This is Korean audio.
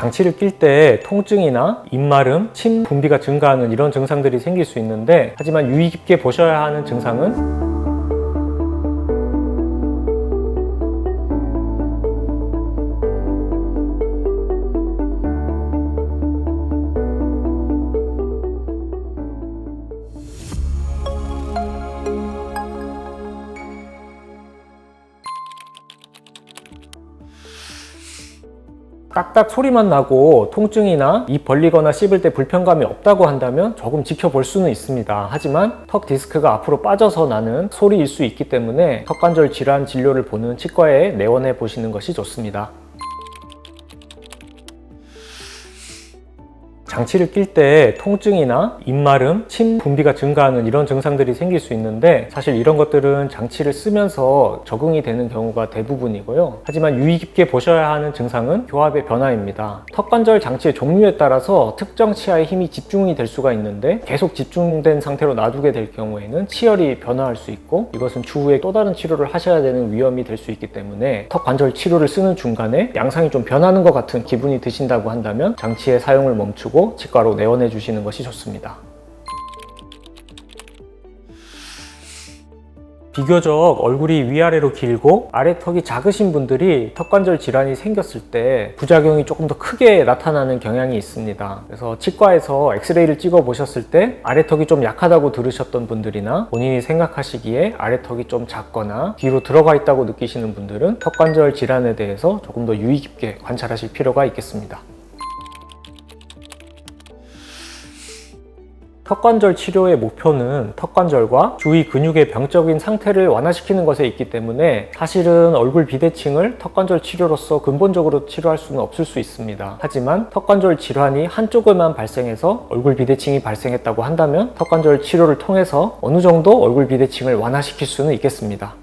장치를 낄 때 통증이나 입마름, 침 분비가 증가하는 이런 증상들이 생길 수 있는데 하지만 유의 깊게 보셔야 하는 증상은 딱딱 소리만 나고 통증이나 입 벌리거나 씹을 때 불편감이 없다고 한다면 조금 지켜볼 수는 있습니다. 하지만 턱 디스크가 앞으로 빠져서 나는 소리일 수 있기 때문에 턱관절 질환 진료를 보는 치과에 내원해 보시는 것이 좋습니다. 장치를 낄 때 통증이나 입마름, 침 분비가 증가하는 이런 증상들이 생길 수 있는데 사실 이런 것들은 장치를 쓰면서 적응이 되는 경우가 대부분이고요. 하지만 유의 깊게 보셔야 하는 증상은 교합의 변화입니다. 턱관절 장치의 종류에 따라서 특정 치아에 힘이 집중이 될 수가 있는데 계속 집중된 상태로 놔두게 될 경우에는 치열이 변화할 수 있고 이것은 추후에 또 다른 치료를 하셔야 되는 위험이 될 수 있기 때문에 턱관절 치료를 쓰는 중간에 양상이 좀 변하는 것 같은 기분이 드신다고 한다면 장치의 사용을 멈추 고 치과로 내원해 주시는 것이 좋습니다. 비교적 얼굴이 위아래로 길고 아래 턱이 작으신 분들이 턱관절 질환이 생겼을 때 부작용이 조금 더 크게 나타나는 경향이 있습니다. 그래서 치과에서 엑스레이를 찍어 보셨을 때 아래 턱이 좀 약하다고 들으셨던 분들이나 본인이 생각하시기에 아래 턱이 좀 작거나 뒤로 들어가 있다고 느끼시는 분들은 턱관절 질환에 대해서 조금 더 유의 깊게 관찰하실 필요가 있겠습니다. 턱관절 치료의 목표는 턱관절과 주위 근육의 병적인 상태를 완화시키는 것에 있기 때문에 사실은 얼굴 비대칭을 턱관절 치료로서 근본적으로 치료할 수는 없을 수 있습니다. 하지만 턱관절 질환이 한쪽에만 발생해서 얼굴 비대칭이 발생했다고 한다면 턱관절 치료를 통해서 어느 정도 얼굴 비대칭을 완화시킬 수는 있겠습니다.